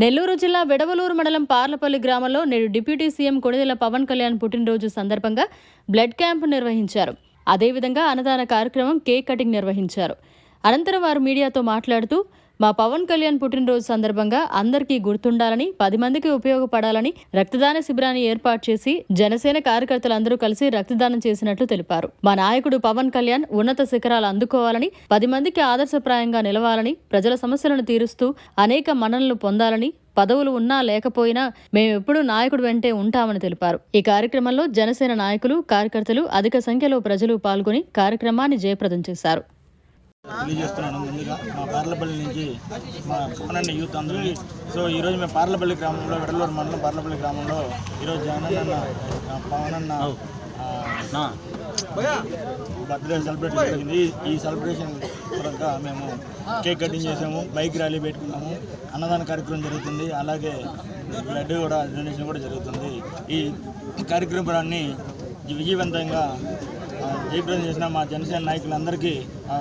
నెల్లూరు జిల్లా వెడవలూరు మండలం పార్లపల్లి గ్రామంలో నేడు డిప్యూటీ సీఎం కొణిదెల పవన్ కళ్యాణ్ పుట్టినరోజు సందర్భంగా బ్లడ్ క్యాంప్ నిర్వహించారు. అదేవిధంగా అన్నదాన కార్యక్రమం కేక్ కటింగ్ నిర్వహించారు. అనంతరం వారు మీడియాతో మాట్లాడుతూ మా పవన్ కళ్యాణ్ పుట్టినరోజు సందర్భంగా అందరికీ గుర్తుండాలని పది మందికి ఉపయోగపడాలని రక్తదాన శిబిరాన్ని ఏర్పాటు చేసి జనసేన కార్యకర్తలందరూ కలిసి రక్తదానం చేసినట్లు తెలిపారు. మా నాయకుడు పవన్ కళ్యాణ్ ఉన్నత శిఖరాలు అందుకోవాలని పది మందికి ఆదర్శప్రాయంగా నిలవాలని ప్రజల సమస్యలను తీరుస్తూ అనేక మన్ననలు పొందాలని పదవులు ఉన్నా లేకపోయినా మేమెప్పుడూ నాయకుడు వెంటే ఉంటామని తెలిపారు. ఈ కార్యక్రమంలో జనసేన నాయకులు కార్యకర్తలు అధిక సంఖ్యలో ప్రజలు పాల్గొని కార్యక్రమాన్ని జయప్రదం చేశారు. తెలియజేస్తున్నాను ముందుగా. మా పార్లపల్లి నుంచి మా పవనన్న యూత్ అందరూ సో ఈరోజు మేము పార్లపల్లి గ్రామంలో వెడలూరు మండలం పార్లపల్లి గ్రామంలో ఈరోజు జగనన్న పవనన్న బర్త్డే సెలబ్రేట్ జరిగింది. ఈ- సెలబ్రేషన్ పరంగా మేము కేక్ కటింగ్ చేసాము బైక్ ర్యాలీ పెట్టుకున్నాము అన్నదాన కార్యక్రమం జరుగుతుంది అలాగే బ్లడ్ కూడా డొనేషన్ కూడా జరుగుతుంది. ఈ కార్యక్రమాన్ని విజయవంతంగా జయప్రదం చేసిన మా జనసేన నాయకులందరికీ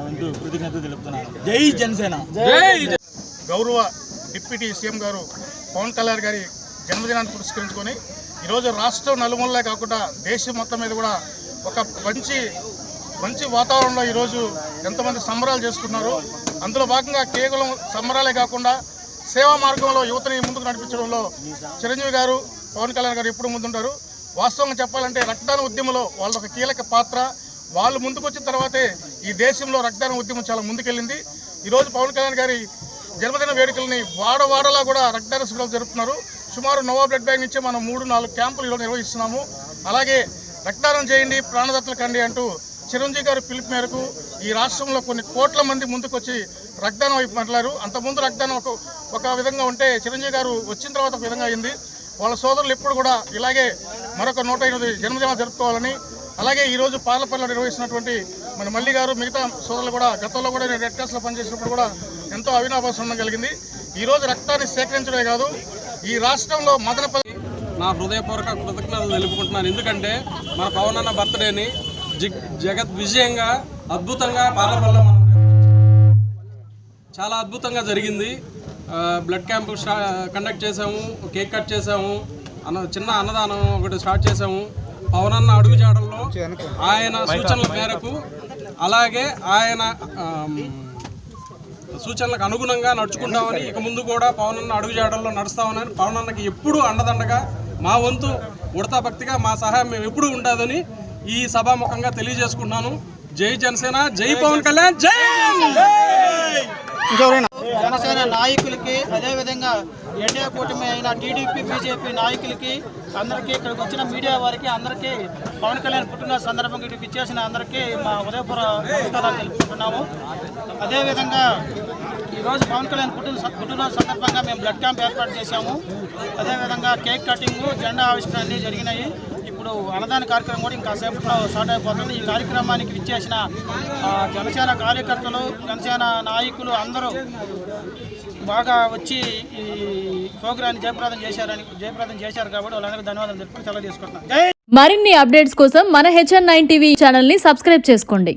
వంతు కృతజ్ఞత తెలుపుతున్నాను. జై జనసేన! గౌరవ డిప్యూటీ సీఎం గారు పవన్ కళ్యాణ్ గారి జన్మదినాన్ని పురస్కరించుకొని ఈరోజు రాష్ట్రం నలుమూలలే కాకుండా దేశం మొత్తం మీద కూడా ఒక మంచి మంచి వాతావరణంలో ఈరోజు ఎంతమంది సంబరాలు చేసుకున్నారు అందులో భాగంగా కేవలం సంబరాలే కాకుండా సేవా మార్గంలో యువతని ముందుకు నడిపించడంలో చిరంజీవి గారు పవన్ కళ్యాణ్ గారు ఎప్పుడు ముందుంటారు. వాస్తవంగా చెప్పాలంటే రక్తదాన ఉద్యమంలో వాళ్ళ ఒక కీలక పాత్ర. వాళ్ళు ముందుకు వచ్చిన తర్వాతే ఈ దేశంలో రక్తదాన ఉద్యమం చాలా ముందుకెళ్ళింది. ఈరోజు పవన్ కళ్యాణ్ గారి జన్మదిన వేడుకల్ని వాడవాడలా కూడా రక్తదాన శిబిరాలు జరుపుతున్నారు. సుమారు నోవా బ్లడ్ బ్యాంక్ నుంచి మనం మూడు నాలుగు క్యాంపులు ఈరోజు నిర్వహిస్తున్నాము. అలాగే రక్తదానం చేయండి ప్రాణదత్తలు కండి అంటూ చిరంజీవి గారు పిలుపు మేరకు ఈ రాష్ట్రంలో కొన్ని కోట్ల మంది ముందుకొచ్చి రక్తదానం వైపు మాట్లాడారు. అంతకుముందు రక్తదానం ఒక ఒక విధంగా ఉంటే చిరంజీవి గారు వచ్చిన తర్వాత ఒక విధంగా అయింది. వాళ్ళ సోదరులు ఎప్పుడు కూడా ఇలాగే మరొక నూట ఎనిమిది జన్మదినాలు జరుపుకోవాలని అలాగే ఈరోజు పార్లపల్లిలో నిర్వహిస్తున్నటువంటి మన మల్లి గారు మిగతా సోదరులు కూడా గతంలో కూడా నేను రెడ్ క్రాస్లో పనిచేసినప్పుడు కూడా ఎంతో అవినాభాసం కలిగింది. ఈరోజు రక్తాన్ని సేకరించడమే కాదు ఈ రాష్ట్రంలో మదనపల్లి నా హృదయపూర్వక కృతజ్ఞతలు తెలుపుకుంటున్నాను. ఎందుకంటే మన పవన్ అన్న బర్త్డేని జిగ్ జగత్ విజయంగా అద్భుతంగా పార్లపల్లిలో మనం చాలా అద్భుతంగా జరిగింది. బ్లడ్ క్యాంప్ కండక్ట్ చేసాము కేక్ కట్ చేసాము అన్న చిన్న అన్నదానం ఒకటి స్టార్ట్ చేసాము పవన్ అన్న అడుగుజాడల్లో ఆయన సూచనల మేరకు అలాగే ఆయన సూచనలకు అనుగుణంగా నడుచుకుంటామని ఇక ముందు కూడా పవన్ అన్న అడుగుజాడల్లో నడుస్తామని పవన్ అన్నకి ఎప్పుడూ అండదండగా మా వంతు ఉడతా భక్తిగా మా సహాయం మేము ఎప్పుడూ ఉంటుందని ఈ సభాముఖంగా తెలియజేసుకుంటున్నాను. జై జనసేన జై పవన్ కళ్యాణ్ జై జనసేన నాయకులకి అదేవిధంగా ఎన్డీఏ కూటమి అయిన టీడీపీ బీజేపీ నాయకులకి అందరికీ ఇక్కడికి వచ్చిన మీడియా వారికి అందరికీ పవన్ కళ్యాణ్ పుట్టినరోజు సందర్భంగా ఇక్కడికి ఇచ్చేసిన అందరికీ మా ఉదయపుర నమస్కారాలు తెలుపుకుంటున్నాము. అదేవిధంగా ఈరోజు పవన్ కళ్యాణ్ పుట్టిన పుట్టినరోజు సందర్భంగా మేము బ్లడ్ క్యాంప్ ఏర్పాటు చేశాము. అదేవిధంగా కేక్ కటింగ్ జెండా ఆవిష్కరణ అన్నీ జరిగినాయి. ఇప్పుడు అన్నదాన కార్యక్రమం కూడా ఇంకా సేపట్లో స్టార్ట్ అయిపోతుంది. ఈ కార్యక్రమానికి విచ్చేసిన జనసేన కార్యకర్తలు జనసేన నాయకులు అందరూ బాగా వచ్చి ఈ ప్రోగ్రాన్ని జయప్రదం చేశారని జయప్రదం చేశారు కాబట్టి వాళ్ళందరికీ ధన్యవాదాలు తెలుపుకొని సెలవు తీసుకుంటున్నాను మరిన్ని అప్డేట్స్ కోసం మన హెచ్ఎన్ నైన్ టీవీ ఛానల్ని సబ్స్క్రైబ్ చేసుకోండి.